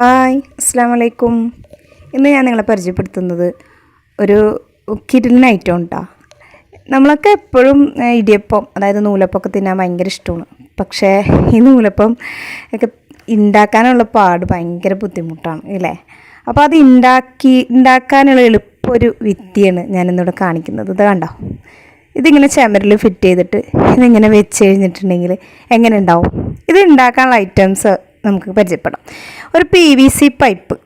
Hi അസ്സാം വലൈക്കും ഇന്ന് ഞാൻ നിങ്ങളെ പരിചയപ്പെടുത്തുന്നത് ഒരു കിരിൽ ഐറ്റം ഉണ്ടാ നമ്മളൊക്കെ എപ്പോഴും ഇടിയപ്പം അതായത് നൂലപ്പമൊക്കെ തിന്നാൻ ഭയങ്കര ഇഷ്ടമാണ്. പക്ഷേ ഈ നൂലപ്പം ഒക്കെ ഉണ്ടാക്കാനുള്ള പാട് ഭയങ്കര ബുദ്ധിമുട്ടാണ് ഇല്ലേ? അപ്പോൾ അത് ഉണ്ടാക്കി ഉണ്ടാക്കാനുള്ള എളുപ്പമൊരു വിദ്യയാണ് ഞാനിന്നിവിടെ കാണിക്കുന്നത്. ഇത് കണ്ടോ? ഇതിങ്ങനെ ചമരിൽ ഫിറ്റ് ചെയ്തിട്ട് ഇതിങ്ങനെ വെച്ച് കഴിഞ്ഞിട്ടുണ്ടെങ്കിൽ എങ്ങനെ ഉണ്ടാവും? ഇത് ഉണ്ടാക്കാനുള്ള ഐറ്റംസ് നമുക്ക് പരിചയപ്പെടാം. ഒരു പി വി സി പൈപ്പ്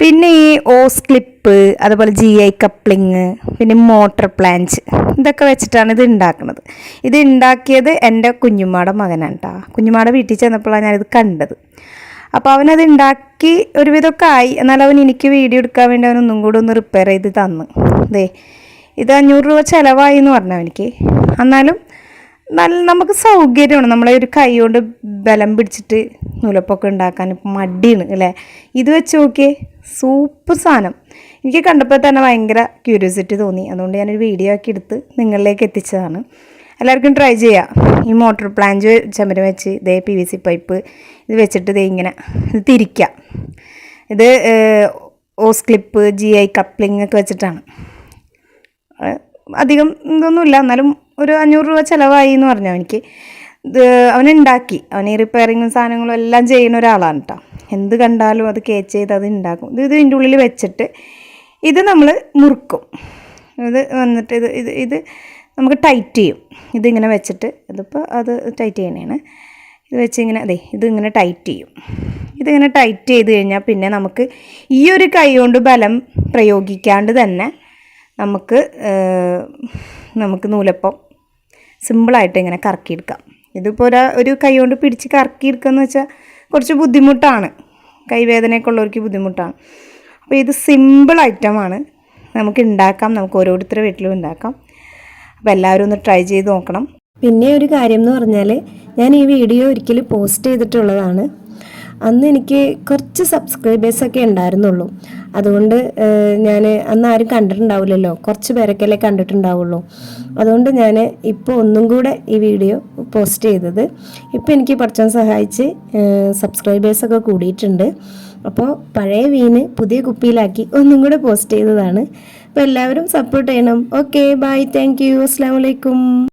പിന്നെ ഈ ഓസ് ക്ലിപ്പ് അതുപോലെ ജി ഐ കപ്ലിങ് പിന്നെ മോട്ടർ പ്ലാഞ്ച് ഇതൊക്കെ വെച്ചിട്ടാണ് ഇത് ഉണ്ടാക്കുന്നത് ഇത് ഉണ്ടാക്കിയത് എന്റെ കുഞ്ഞുമ്മയുടെ മകനാണ് കേട്ടോ കുഞ്ഞുമ്മയുടെ വീട്ടിൽ ചെന്നപ്പോഴാണ് ഞാനിത് കണ്ടത്. അപ്പോൾ അവനത് ഉണ്ടാക്കി ഒരുവിധമൊക്കെ ആയി. എന്നാൽ അവൻ എനിക്ക് വീഡിയോ എടുക്കാൻ വേണ്ടി അവൻ കൂടെ ഒന്ന് റിപ്പയർ ചെയ്ത് തന്നു. അതെ ഇത് അഞ്ഞൂറ് രൂപ ചിലവായി എന്ന് പറഞ്ഞു എനിക്ക് എന്നാലും നല്ല നമുക്ക് സൗകര്യമാണ്. നമ്മളെ ഒരു കൈ കൊണ്ട് ബലം പിടിച്ചിട്ട് നൂലപ്പൊക്കെ ഉണ്ടാക്കാൻ ഇപ്പം മടിയാണ് അല്ലേ? ഇത് വെച്ച് നോക്കിയേ സൂപ്പർ സാധനം. എനിക്ക് കണ്ടപ്പോൾ തന്നെ ഭയങ്കര ക്യൂരിയോസിറ്റി തോന്നി. അതുകൊണ്ട് ഞാനൊരു വീഡിയോ ആക്കി എടുത്ത് നിങ്ങളിലേക്ക് എത്തിച്ചതാണ്. എല്ലാവർക്കും ട്രൈ ചെയ്യാം. ഈ മോട്ടോർ പ്ലാന്റ് ചമരം വെച്ച് ഇതേ പി വി സി പൈപ്പ് ഇത് വെച്ചിട്ട് ഇതേ ഇങ്ങനെ ഇത് തിരിക്കാം. ഇത് hose clip G I coupling ഒക്കെ വെച്ചിട്ടാണ്. അധികം ഇതൊന്നുമില്ല. എന്നാലും ഒരു അഞ്ഞൂറ് രൂപ ചിലവായി എന്ന് പറഞ്ഞു അവനിക്ക്. ഇത് അവനുണ്ടാക്കി. അവൻ ഈ റിപ്പയറിങ്ങും സാധനങ്ങളും എല്ലാം ചെയ്യുന്ന ഒരാളാണ് കേട്ടോ എന്ത് കണ്ടാലും അത് കേച്ച് ചെയ്ത് അത് ഉണ്ടാക്കും ഇത് ഇതിന്റെ ഉള്ളിൽ വെച്ചിട്ട് ഇത് നമ്മൾ മുറുക്കും. ഇത് വന്നിട്ട് ഇത് ഇത് ഇത് നമുക്ക് ടൈറ്റ് ചെയ്യും. ഇതിങ്ങനെ വെച്ചിട്ട് ഇതിപ്പോൾ അത് ടൈറ്റ് ചെയ്യണേണ്. ഇത് വെച്ച് ഇങ്ങനെ അതെ ഇതിങ്ങനെ ടൈറ്റ് ചെയ്യും. ഇതിങ്ങനെ ടൈറ്റ് ചെയ്ത് കഴിഞ്ഞാൽ പിന്നെ നമുക്ക് ഈ ഒരു കൈ കൊണ്ട് ബലം പ്രയോഗിക്കാണ്ട് തന്നെ നമുക്ക് നമുക്ക് നൂലപ്പം സിമ്പിളായിട്ട് ഇങ്ങനെ കറക്കിയെടുക്കാം. ഇതിപ്പോൾ ഒരു ഒരു കൈ കൊണ്ട് പിടിച്ച് കറക്കിയെടുക്കുക എന്ന് വെച്ചാൽ കുറച്ച് ബുദ്ധിമുട്ടാണ്. കൈവേദനയൊക്കെ ഉള്ളവർക്ക് ബുദ്ധിമുട്ടാണ്. അപ്പോൾ ഇത് സിമ്പിൾ ഐറ്റമാണ്. നമുക്ക് ഉണ്ടാക്കാം. നമുക്ക് ഓരോരുത്തരുടെ വീട്ടിലും ഉണ്ടാക്കാം. അപ്പോൾ എല്ലാവരും ഒന്ന് ട്രൈ ചെയ്ത് നോക്കണം. പിന്നെ ഒരു കാര്യം എന്ന് പറഞ്ഞാൽ ഞാൻ ഈ വീഡിയോ ഒരിക്കലും പോസ്റ്റ് ചെയ്തിട്ടുള്ളതാണ്. അന്ന് എനിക്ക് കുറച്ച് സബ്സ്ക്രൈബേഴ്സൊക്കെ ഉണ്ടായിരുന്നുള്ളൂ. അതുകൊണ്ട് ഞാൻ അന്ന് ആരും കണ്ടിട്ടുണ്ടാവില്ലല്ലോ. കുറച്ച് പേരൊക്കെയല്ലേ കണ്ടിട്ടുണ്ടാവുള്ളൂ. അതുകൊണ്ട് ഞാൻ ഇപ്പോൾ ഒന്നും കൂടെ ഈ വീഡിയോ പോസ്റ്റ് ചെയ്തത്. ഇപ്പോൾ എനിക്ക് പഠിച്ചാൻ സഹായിച്ച് സബ്സ്ക്രൈബേഴ്സൊക്കെ കൂടിയിട്ടുണ്ട്. അപ്പോൾ പഴയ വീന് പുതിയ കുപ്പിയിലാക്കി ഒന്നും കൂടെ പോസ്റ്റ് ചെയ്തതാണ്. അപ്പോൾ എല്ലാവരും സപ്പോർട്ട് ചെയ്യണം. ഓക്കെ ബൈ താങ്ക് യു അസ്സാം വലൈക്കും